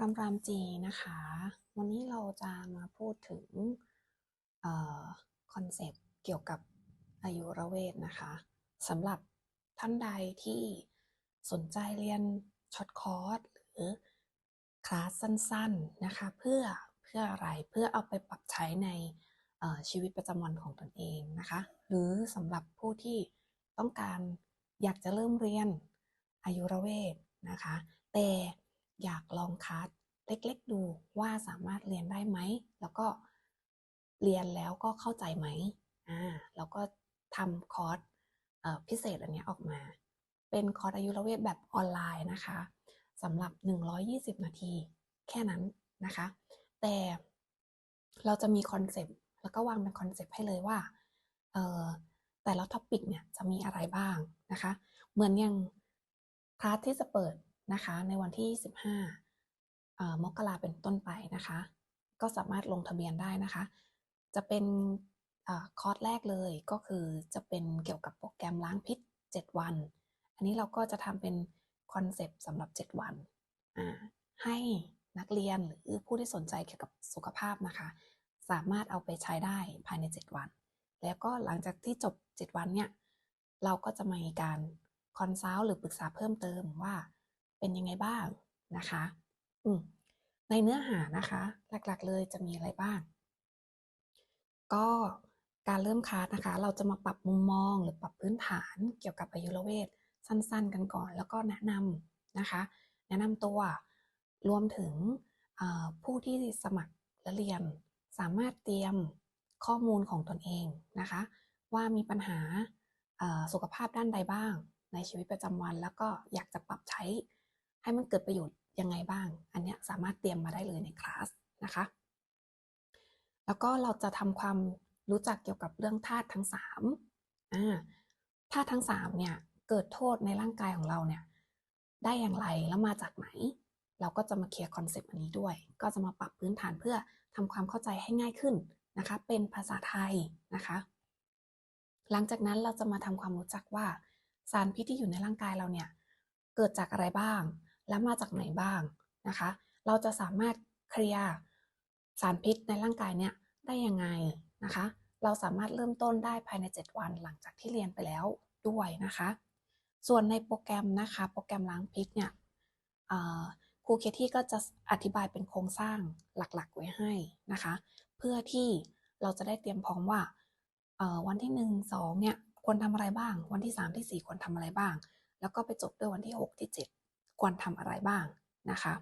รามรามจีนะคะ วันนี้เราจะมาพูดถึงคอนเซปต์เกี่ยวกับอายุรเวทนะคะสำหรับท่านใดที่สนใจเรียนช็อตคอร์สหรือคลาสสั้นๆนะคะ เพื่อเพื่ออะไรเพื่อเอาไปปรับใช้ในชีวิตประจำวันของตนเองนะคะ หรือสำหรับผู้ที่ต้องการอยากจะเริ่มเรียนอายุรเวทนะคะ แต่ อยากลองคัสเล็กๆดูว่าสามารถเรียนได้ไหม แล้วก็เรียนแล้วก็เข้าใจไหมอ่าแล้วก็ทำคอร์สพิเศษอันนี้ออกมา เป็นคอร์สอายุรเวทแบบออนไลน์นะคะสำหรับ 120 นาที แค่นั้นนะคะ แต่เราจะมีคอนเซปต์แล้วก็วางเป็นคอนเซปต์ให้เลยว่าแต่ละท็อปิกเนี่ยจะมีอะไรบ้างนะคะ เหมือนอย่างคลาสที่จะเปิด นะคะ ในวันที่ 15 มกราเป็นต้นไปนะคะ ก็สามารถลงทะเบียนได้นะคะ จะเป็นคอร์สแรกเลยก็คือจะเป็นเกี่ยวกับโปรแกรมล้างพิษ 7 วัน อันนี้เราก็จะทำเป็นคอนเซปต์สำหรับ 7 วัน ให้นักเรียนหรือผู้ที่สนใจเกี่ยวกับสุขภาพนะคะ สามารถเอาไปใช้ได้ภายใน 7 วัน แล้วก็หลังจากที่จบ 7 วันเนี่ย เราก็จะมีการคอนซัลท์หรือปรึกษาเพิ่มเติมว่า เป็นยังไงบ้างนะคะอืมในเนื้อหานะคะ หลักๆเลยจะมีอะไรบ้าง ก็การเริ่มคลาสนะคะ เราจะมาปรับมุมมองหรือปรับพื้นฐานเกี่ยวกับอายุรเวทสั้นๆ กันก่อน แล้วก็แนะนำนะคะ แนะนำตัวรวมถึงผู้ที่สมัครและเรียน สามารถเตรียมข้อมูลของตนเองนะคะ ว่ามีปัญหาสุขภาพด้านใดบ้าง ในชีวิตประจำวัน แล้วก็อยากจะปรับใช้ ให้มันเกิดประโยชน์ยังไงบ้าง อันนี้สามารถเตรียมมาได้เลยในคลาสนะคะ แล้วก็เราจะทำความรู้จักเกี่ยวกับเรื่องธาตุทั้ง3อ่าธาตุทั้ง3เนี่ยเกิดโทษในร่างกายของเราเนี่ยได้อย่างไรแล้วมาจากไหน เราก็จะมาเคลียร์คอนเซปต์อันนี้ด้วย ก็จะมาปรับพื้นฐานเพื่อทำความเข้าใจให้ง่ายขึ้นนะคะ เป็นภาษาไทยนะคะ หลังจากนั้นเราจะมาทำความรู้จักว่าสารพิษที่อยู่ในร่างกายเราเนี่ยเกิดจากอะไรบ้าง และมาจากไหนบ้างนะคะ เราจะสามารถเคลียร์สารพิษในร่างกายเนี่ยได้ยังไงนะคะ เราสามารถเริ่มต้นได้ภายใน 7 วันหลังจากที่เรียนไปแล้วด้วยนะคะ ส่วนในโปรแกรมนะคะ โปรแกรมล้างพิษเนี่ยครูเคที่ก็จะอธิบายเป็นโครงสร้างหลักๆไว้ให้นะคะ เพื่อที่เราจะได้เตรียมพร้อมว่าวันที่ 1 2เนี่ยควรทำอะไรบ้าง วันที่ 3 ที่ 4 ควรทำอะไรบ้าง แล้วก็ไปจบด้วยวันที่ 6 ที่ 7 ควรทำอะไรบ้างนะคะ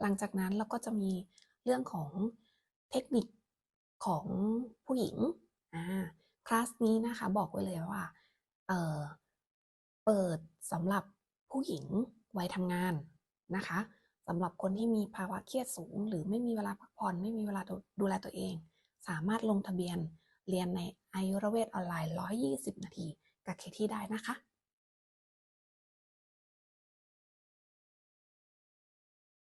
หลังจากนั้นเราก็จะมีเรื่องของเทคนิคของผู้หญิงคลาสนี้นะคะบอกไว้เลยว่าเเปิดสำหรับผู้หญิงวัยทำงานนะคะสำหรับคนที่มีภาวะเครียดสูง หรือไม่มีเวลาพักผ่อนไม่มีเวลาดูแลตัวเอง สามารถลงทะเบียนเรียนในอายุรเวทออนไลน์ 120 นาที กับเคที่ได้นะคะ